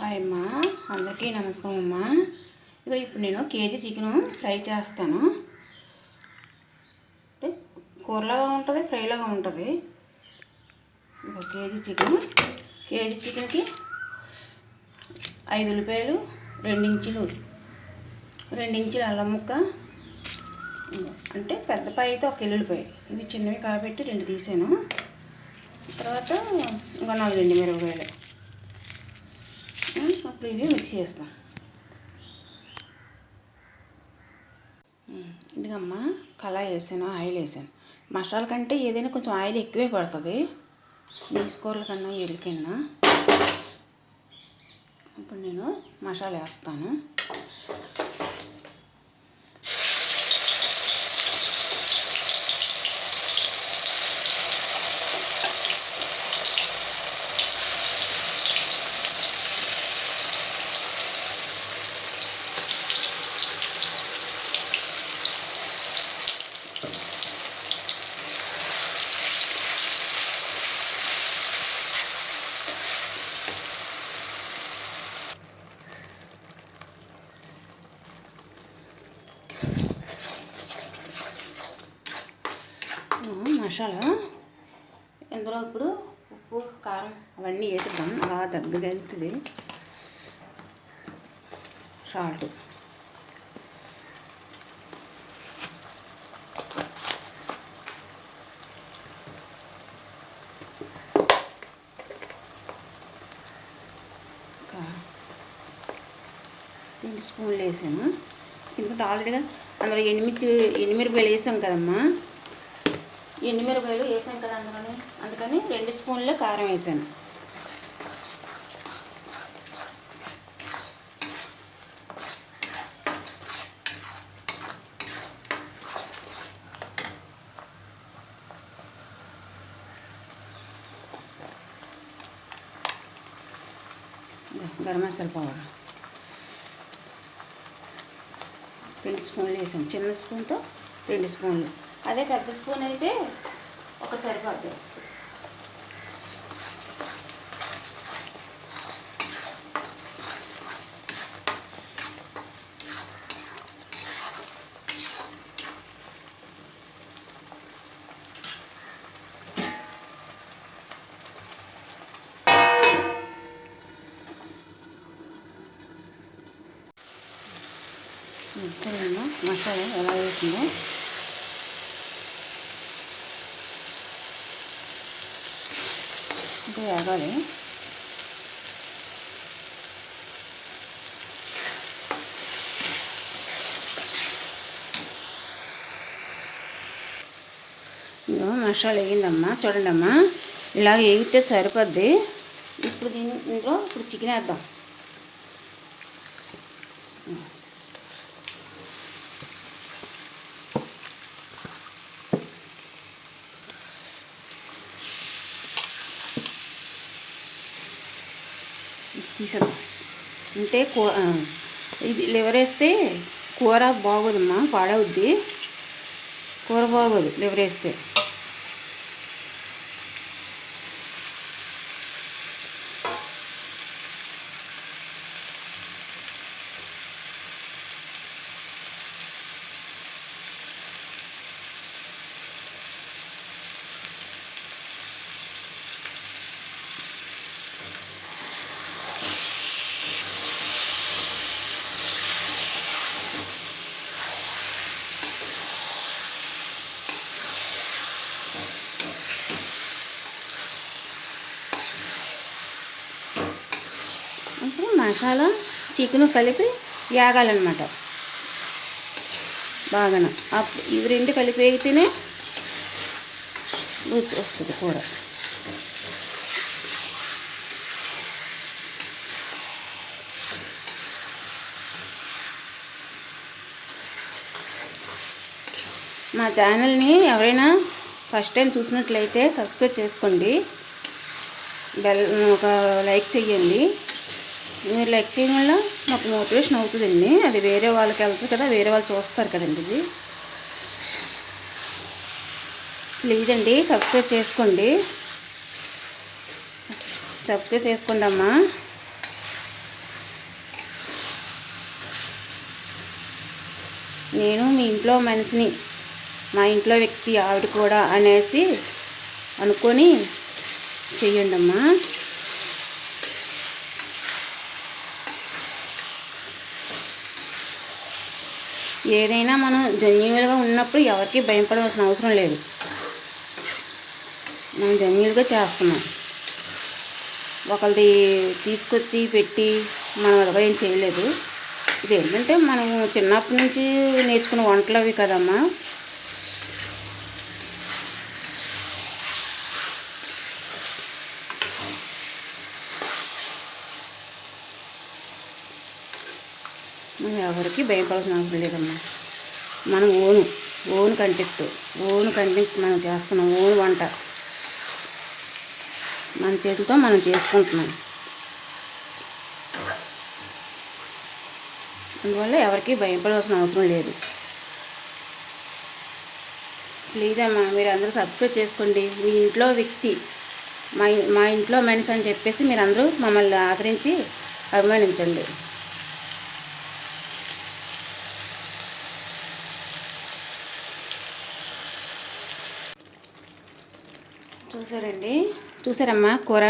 Hi అమ్మా అందరికీ నమస్కారం అమ్మా. ఇగో ఇప్పుడు నేను కేజీ చికెన్ ఫ్రై చేస్తాను. అంటే కూరలాగా ఉంటుంది ఫ్రైలాగా ఉంటుంది. ఇగో కేజీ చికెన్. కేజీ చికెన్కి ఐదు ఉల్లిపాయలు రెండించులు రెండించులు అల్లం ముక్క. అంటే పెద్ద పాయ అయితే ఒక ఎల్లుల్లిపాయ ఇవి చిన్నవి కాబట్టి రెండు తీసాను. తర్వాత ఇంకా నాలుగు ఎండు మిరపకాయలు. అప్పుడు ఇవి మిక్స్ చేస్తాం ఇదిగమ్మా కళాయి వేసాను ఆయిల్ వేసాను. మసాలా కంటే ఏదైనా కొంచెం ఆయిల్ ఎక్కువే పడుతుంది. నీసు కన్నా ఎరికన్నా ఇప్పుడు నేను మసాలా వేస్తాను. మసాలా ఇందులో ఇప్పుడు ఉప్పు కారం అవన్నీ వేసిద్దాం. అలా దగ్గర వెళ్తుంది సాల్ట్. రెండు స్పూన్లు వేసాము ఎందుకంటే ఆల్రెడీగా అందులో ఎనిమిది ఎనిమిరపాయలు వేసాం కదమ్మా. ఎండుమిరపకాయలు వేసాం కదా అందుకని అందుకని రెండు స్పూన్ల కారం వేసాను. గరం మసాలా పౌడర్. రెండు స్పూన్లు వేసాం చిన్న స్పూన్తో రెండు స్పూన్లు. అదే పెద్ద స్పూన్ అయితే ఒకటి సరిపోద్ది. మసాలా ఎలా వేసిందో ఇంకా వేగాలి మసాలా వేగిందమ్మా చూడండి అమ్మా ఇలా వేగితే సరిపోద్ది ఇప్పుడు దీని ఇప్పుడు చికెన్ వేద్దాం తీసాను అంటే కూ ఇది లివర్ వేస్తే కూర బాగోదమ్మా పాడవుద్ది. కూర బాగోదు లివర్ వేస్తే. ఇప్పుడు మసాలా చికెన్ కలిపి వేగాలన్నమాట బాగా అప్పుడు ఇవి రెండు కలిపి వేగితేనే రుచి వస్తుంది కూర. మా ఛానల్ని ఎవరైనా ఫస్ట్ టైం చూసినట్లయితే సబ్స్క్రైబ్ చేసుకోండి. బెల్ ఒక లైక్ చేయండి మీరు లైక్ చేయడం వల్ల మాకు మోటివేషన్ అవుతుందండి. అది వేరే వాళ్ళకి వెళ్తుంది కదా వేరే వాళ్ళు చూస్తారు కదండి ఇది. ప్లీజ్ అండి సబ్స్క్రైబ్ చేసుకోండి. సబ్స్క్రైబ్ చేసుకోండి అమ్మా. నేను మీ ఇంట్లో మనిషిని మా ఇంట్లో వ్యక్తి ఆవిడ కూడా అనేసి అనుకొని చెయ్యండి అమ్మా ఏదైనా మనం జెన్యున్గా ఉన్నప్పుడు ఎవరికి భయపడవలసిన అవసరం లేదు. మనం జెన్యున్గా చేస్తున్నాం. ఒకరిది తీసుకొచ్చి పెట్టి మనం అలాగా ఏం చేయలేదు. ఇది ఏంటంటే మనం చిన్నప్పటి నుంచి నేర్చుకున్న వంటలు అవి కదమ్మా. మనం ఎవరికి భయపడాల్సిన అవసరం లేదమ్మా. మనం own own content own content మనం చేస్తున్నాం ఓన్ వంట. మన చేతితో మనం చేసుకుంటున్నాం. అందువల్ల ఎవరికి భయపడాల్సిన అవసరం లేదు. ప్లీజ్ అమ్మా మీరు అందరూ సబ్స్క్రైబ్ చేసుకోండి. మీ ఇంట్లో వ్యక్తి మా మా ఇంట్లో మనిషి అని చెప్పేసి మీరు అందరూ మమ్మల్ని ఆదరించి అభిమానించండి. చూసారండి? చూసారమ్మా కూర?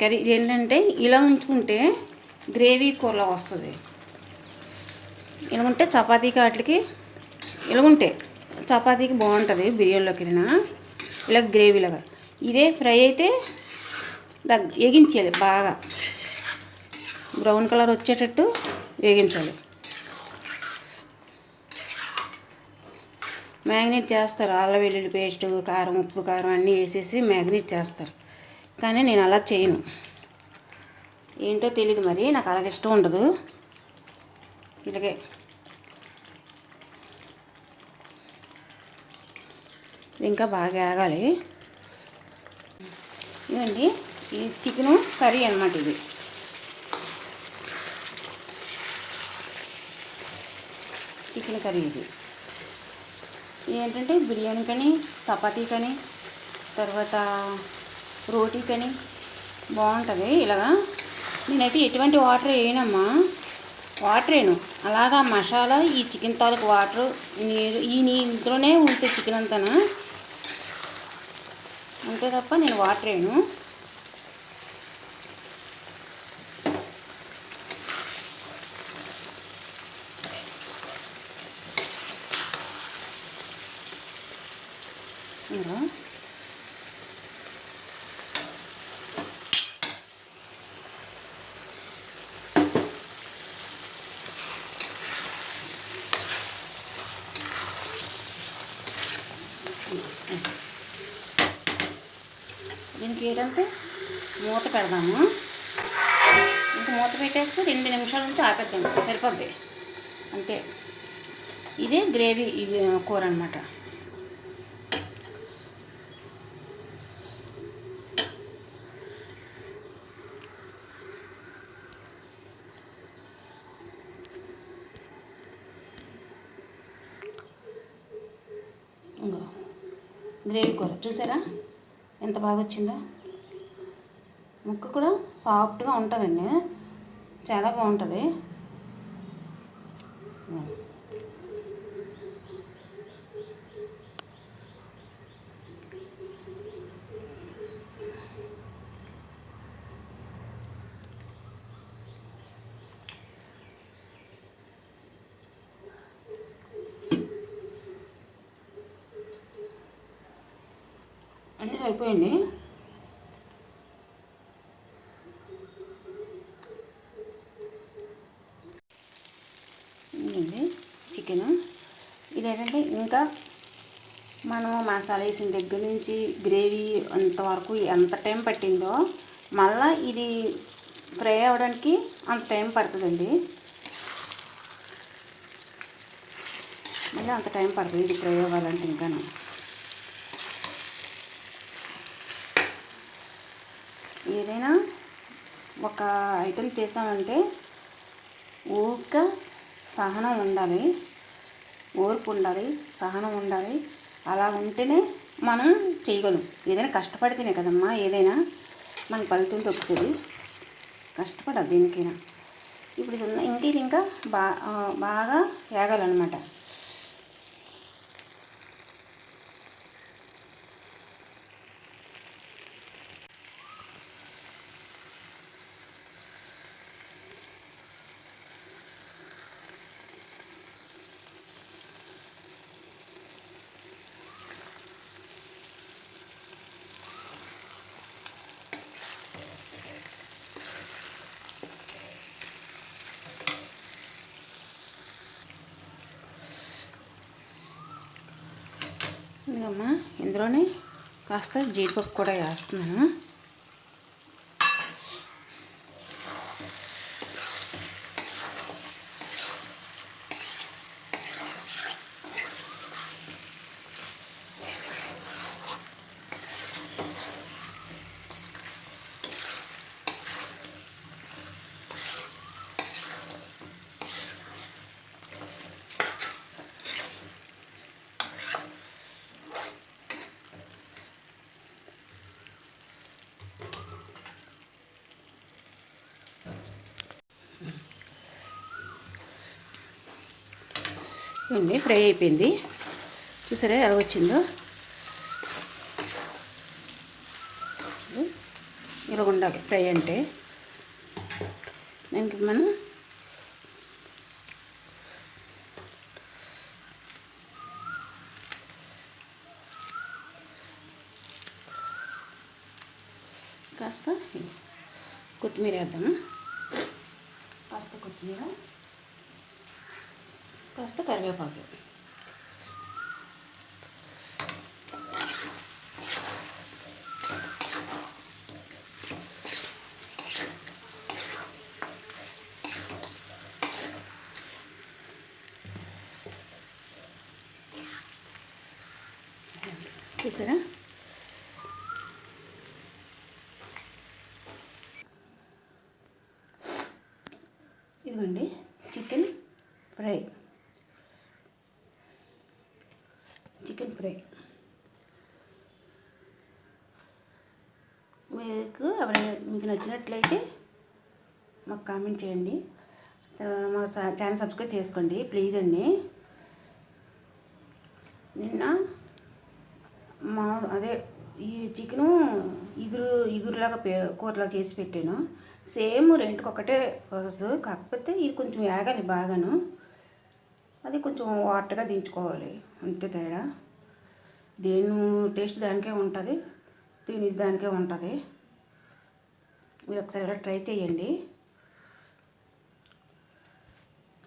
కర్రీ ఏంటంటే ఇలా ఉంచుకుంటే గ్రేవీ కూరలా వస్తుంది. ఇలా ఉంటే చపాతీకి వాటికి ఇలా ఉంటే చపాతీకి బాగుంటుంది బిర్యానీలోకి వెళ్ళినా. ఇలా గ్రేవీలాగా. ఇదే ఫ్రై అయితే దగ్గ వేగించాలి బాగా. బ్రౌన్ కలర్ వచ్చేటట్టు వేగించాలి. మ్యాగ్నెట్ చేస్తారు. అల్ల వెల్లుల్లి పేస్ట్ కారం ఉప్పు కారం అన్నీ వేసేసి మ్యాగ్నెట్ చేస్తారు. కానీ నేను అలా చేయను. ఏంటో తెలియదు మరి. నాకు అలాగ ఇష్టం ఉండదు. ఇలాగే. ఇంకా బాగా ఆగాలి ఇదండి ఈ చికెను కర్రీ అనమాట ఇది. చికెన్ కర్రీ ఇది. ఏంటంటే బిర్యానీ కానీ చపాతీ కానీ తర్వాత రోటీ కానీ బాగుంటుంది ఇలాగా. నేనైతే ఎటువంటి వాటర్ వేయనమ్మా. వాటర్ వేయను అలాగా మసాలా ఈ చికెన్ తాలూకు వాటర్ నీరు ఈ నీటిలోనే ఉంటుంది చికెన్ అంతానా? అంతే తప్ప నేను వాటర్ వేయను ఇంకా దీనికి ఏంటంటే మూత పెడదాము. ఇంకా మూత పెట్టేస్తే రెండు నిమిషాల నుంచి ఆపేద్దాం. సరిపోద్ది. అంతే. ఇదే గ్రేవీ ఇది కూర అనమాట గ్రేవీ కూర. చూసారా? ఎంత బాగా వచ్చిందో ముక్క కూడా సాఫ్ట్గా ఉంటుందండి. చాలా బాగుంటుంది. అన్నీ అయిపోయింది. చికెన్ చికెన్ ఇదేంటంటే ఇంకా మనం మసాలా వేసిన దగ్గర నుంచి గ్రేవీ అంతవరకు ఎంత టైం పట్టిందో మళ్ళా ఇది ఫ్రై అవ్వడానికి అంత టైం పడుతుందండి. మళ్ళీ అంత టైం పడుతుంది ఇది ఫ్రై అవ్వాలంటే ఇంకాను. ఏదైనా ఒక ఐటెం చేసామంటే ఊరిక సహనం ఉండాలి ఓర్పు ఉండాలి సహనం ఉండాలి. అలా ఉంటేనే మనం చేయగలం. ఏదైనా కష్టపడితేనే కదమ్మా ఏదైనా మన ఫలితం దొరుకుతుంది. కష్టపడాలి దేనికైనా. ఇప్పుడు ఇది ఉన్న- ఇంక ఇది ఇంకా బా బాగా వేగాలన్నమాట ఇదిగమ్మా ఇందులోనే కాస్త జీడిపప్పు కూడా వేస్తున్నాను. ఉంది ఫ్రై అయిపోయింది. చూసారా ఎలా వచ్చిందో? ఇలా ఉండాలి ఫ్రై అంటే. దానికి మనం కాస్త కొత్తిమీర వేద్దాము? కాస్త కొత్తిమీర. కాస్త కరివేపాకు. చూసారా ఇదిగోండి చికెన్ ఫ్రై చికెన్ ఫ్రై మీకు ఎవరైనా మీకు నచ్చినట్లయితే ఒక కామెంట్ చేయండి. మా ఛానల్ సబ్స్క్రైబ్ చేసుకోండి ప్లీజ్ అండి. నిన్న మా అదే ఈ చికెను ఇగురు ఇగురులాగా పే కూరలాగా చేసి పెట్టాను. సేమ్ రెంట్కి ఒకటే ప్రాసెస్ కాకపోతే ఇది కొంచెం వేగాలి బాగాను. అది కొంచెం వాటర్గా దించుకోవాలి అంతే తేడా. దేని టేస్ట్ దానికే ఉంటుంది దీని దానికే ఉంటుంది. మీరు ఒకసారి ట్రై చేయండి.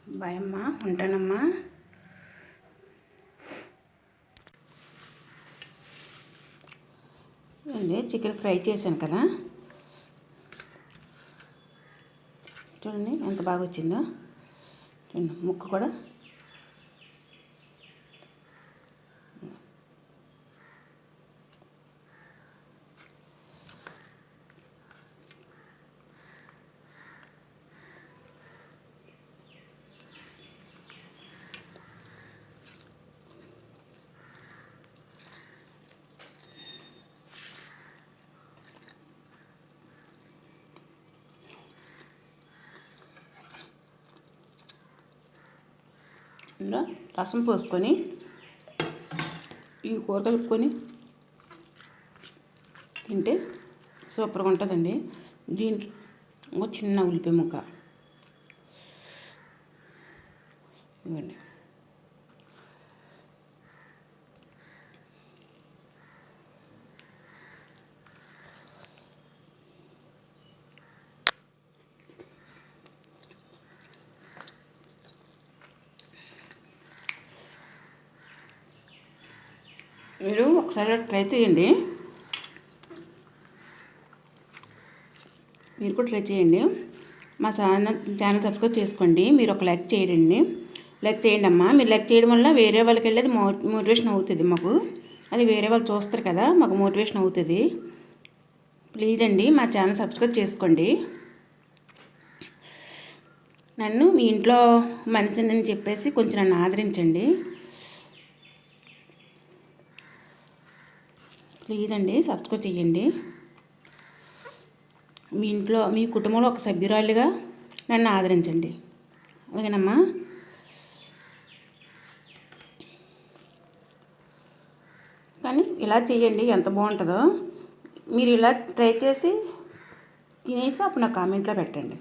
భయమ్మా ఉంటానమ్మా. అండి చికెన్ ఫ్రై చేశాను కదా. చూడండి ఎంత బాగా వచ్చిందో. చూడండి ముక్క కూడా ఇందులో రసం పోసుకొని ఈ కూర కలుపుకొని తింటే సూపర్గా ఉంటుందండి. దీనికి ఒక చిన్న ఉల్లిపాయ ముక్క. ఇవ్వండి మీరు ఒకసారి ట్రై చేయండి. మీరు కూడా ట్రై చేయండి. మా ఛానల్ ఛానల్ సబ్స్క్రైబ్ చేసుకోండి. మీరు ఒక లైక్ చేయండి. లైక్ చేయండి అమ్మా. మీరు లైక్ చేయడం వల్ల వేరే వాళ్ళకి వెళ్ళేది మో మోటివేషన్ అవుతుంది మాకు. అది వేరే వాళ్ళు చూస్తారు కదా మాకు మోటివేషన్ అవుతుంది. ప్లీజ్ అండి మా ఛానల్ సబ్స్క్రైబ్ చేసుకోండి. నన్ను మీ ఇంట్లో మనిషిని చెప్పేసి కొంచెం నన్ను ఆదరించండి. ప్లీజ్ అండి సబ్స్క్రైబ్ చేయండి మీ ఇంట్లో మీ కుటుంబంలో ఒక సభ్యురాలుగా నన్ను ఆదరించండి. అలాగేనమ్మా కానీ ఇలా చేయండి ఎంత బాగుంటుందో. మీరు ఇలా ట్రై చేసి తినేసి అప్పుడు నా కామెంట్లో పెట్టండి.